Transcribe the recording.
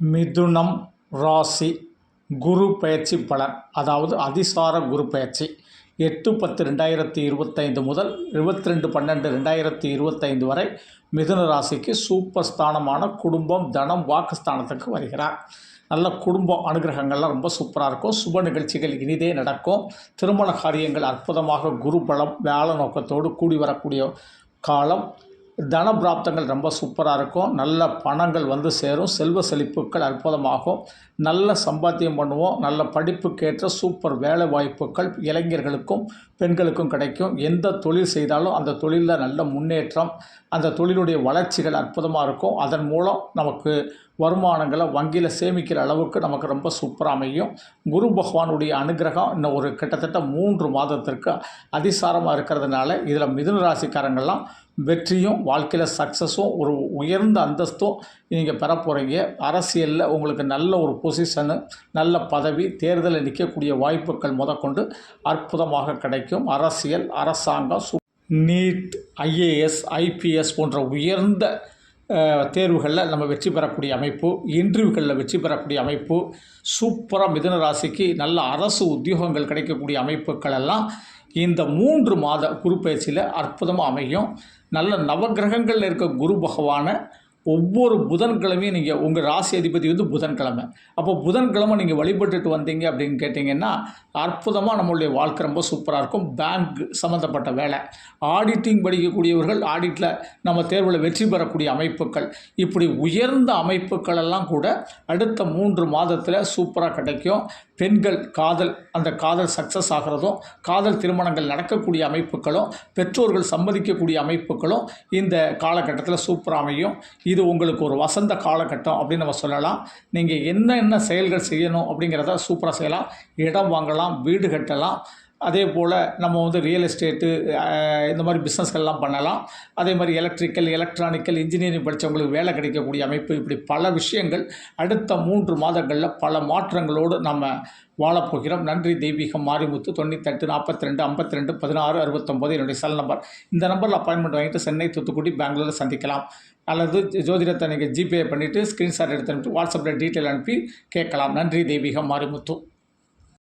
மிதுனம் ராசி குரு பயிற்சி பலன் அதாவது அதிசார குரு பயிற்சி எட்டு பத்து ரெண்டாயிரத்தி இருபத்தைந்து முதல் இருபத்தி ரெண்டு பன்னெண்டு ரெண்டாயிரத்தி இருபத்தைந்து வரை மிதுன ராசிக்கு சூப்பர் ஸ்தானமான குடும்பம் தனம் வாக்குஸ்தானத்துக்கு வருகிறார். நல்ல குடும்ப அனுகிரகங்கள்லாம் ரொம்ப சூப்பராக இருக்கும். சுப நிகழ்ச்சிகள் இனிதே நடக்கும். திருமண காரியங்கள் அற்புதமாக குரு பலம் வேலை நோக்கத்தோடு கூடி வரக்கூடிய காலம். தன பிராப்தங்கள் ரொம்ப சூப்பராக இருக்கும். நல்ல பணங்கள் வந்து சேரும். செல்வ செழிப்புகள் அற்புதமாகும். நல்ல சம்பாத்தியம் பண்ணுவோம். நல்ல படிப்புக்கேற்ற சூப்பர் வேலை வாய்ப்புகள் இளைஞர்களுக்கும் பெண்களுக்கும் கிடைக்கும். எந்த தொழில் செய்தாலும் அந்த தொழிலில் நல்ல முன்னேற்றம் அந்த தொழிலுடைய வளர்ச்சிகள் அற்புதமாக இருக்கும். அதன் மூலம் நமக்கு வருமானங்களை வங்கியில் சேமிக்கிற அளவுக்கு நமக்கு ரொம்ப சூப்பராக அமையும். குரு பகவானுடைய அனுகிரகம் இன்னும் ஒரு கிட்டத்தட்ட மூன்று மாதத்திற்கு அதிசாரமாக இருக்கிறதுனால இதில் மிதுன ராசிக்காரங்கள்லாம் வெற்றியும் வாழ்க்கையில் சக்ஸஸும் ஒரு உயர்ந்த அந்தஸ்தும் நீங்கள் பெற போகிறீங்க அரசியலில் உங்களுக்கு நல்ல ஒரு பொசிஷனு நல்ல பதவி தேர்தலில் நிற்கக்கூடிய வாய்ப்புகள் முதற்கொண்டு அற்புதமாக கிடைக்கும். அரசியல் அரசாங்கம் சு நீட் ஐஏஎஸ் ஐபிஎஸ் போன்ற உயர்ந்த தேர்வுகளில் நம்ம வெற்றி பெறக்கூடிய அமைப்பு இன்டர்வியூகளில் வெற்றி பெறக்கூடிய அமைப்பு சூப்பராக மிதுன ராசிக்கு நல்ல அரசு உத்தியோகங்கள் கிடைக்கக்கூடிய அமைப்புகள் எல்லாம் இந்த மூன்று மாத குரு பயிற்சியில் அற்புதமாக அமையும். நல்ல நவக்கிரகங்களில் இருக்க குரு பகவானை ஒவ்வொரு புதன்கிழமையும் நீங்கள் உங்கள் ராசி அதிபதி வந்து புதன்கிழமை. அப்போ புதன்கிழமை நீங்கள் வழிபட்டுட்டு வந்தீங்க அப்படின்னு கேட்டிங்கன்னா அற்புதமாக நம்மளுடைய வாழ்க்கை ரொம்ப சூப்பராக இருக்கும். பேங்க் சம்மந்தப்பட்ட வேலை. ஆடிட்டிங் படிக்கக்கூடியவர்கள் ஆடிட்டில் நம்ம தேர்வில் வெற்றி பெறக்கூடிய அமைப்புகள். இப்படி உயர்ந்த அமைப்புகள் எல்லாம் கூட அடுத்த மூன்று மாதத்தில் சூப்பராக கிடைக்கும். பெண்கள் காதல் அந்த காதல் சக்ஸஸ் ஆகிறதும் காதல் திருமணங்கள் நடக்கக்கூடிய அமைப்புகளும் பெற்றோர்கள் சம்மதிக்கக்கூடிய அமைப்புகளும் இந்த காலகட்டத்தில் சூப்பராக அமையும். இது உங்களுக்கு ஒரு வசந்த காலகட்டம் அப்படின்னு நம்ம சொல்லலாம். நீங்கள் என்னென்ன செயல்கள் செய்யணும் அப்படிங்கிறத சூப்பராக செய்யலாம். இடம் வாங்கலாம் வீடு கட்டலாம். அதே போல் நம்ம வந்து ரியல் எஸ்டேட்டு இந்த மாதிரி பிஸ்னஸ்கள்லாம் பண்ணலாம். அதே மாதிரி எலக்ட்ரிக்கல் எலக்ட்ரானிக்கல் இன்ஜினியரிங் படித்தவங்களுக்கு வேலை கிடைக்கக்கூடிய அமைப்பு இப்படி பல விஷயங்கள் அடுத்த மூன்று மாதங்களில் பல மாற்றங்களோடு நம்ம வாழப்போகிறோம் நன்றி தெய்வீகம் மாரிமுத்து தொண்ணூத்தெட்டு நாற்பத்தி ரெண்டு ஐம்பத்தி ரெண்டு பதினாறு அறுபத்தொம்போது என்னுடைய செல் நம்பர் இந்த நம்பரில் அப்பாயின்மெண்ட் வாங்கிட்டு சென்னை தூத்துக்குடி பெங்களூரில் சந்திக்கலாம். அல்லது ஜோதிடத்தை நீங்கள் ஜிபே பண்ணிவிட்டு ஸ்க்ரீன்ஷாட் எடுத்து அனுப்பிட்டு வாட்ஸ்அப்பில் டீட்டெயில் அனுப்பி கேட்கலாம். நன்றி தெய்வீகம் மாரிமுத்து.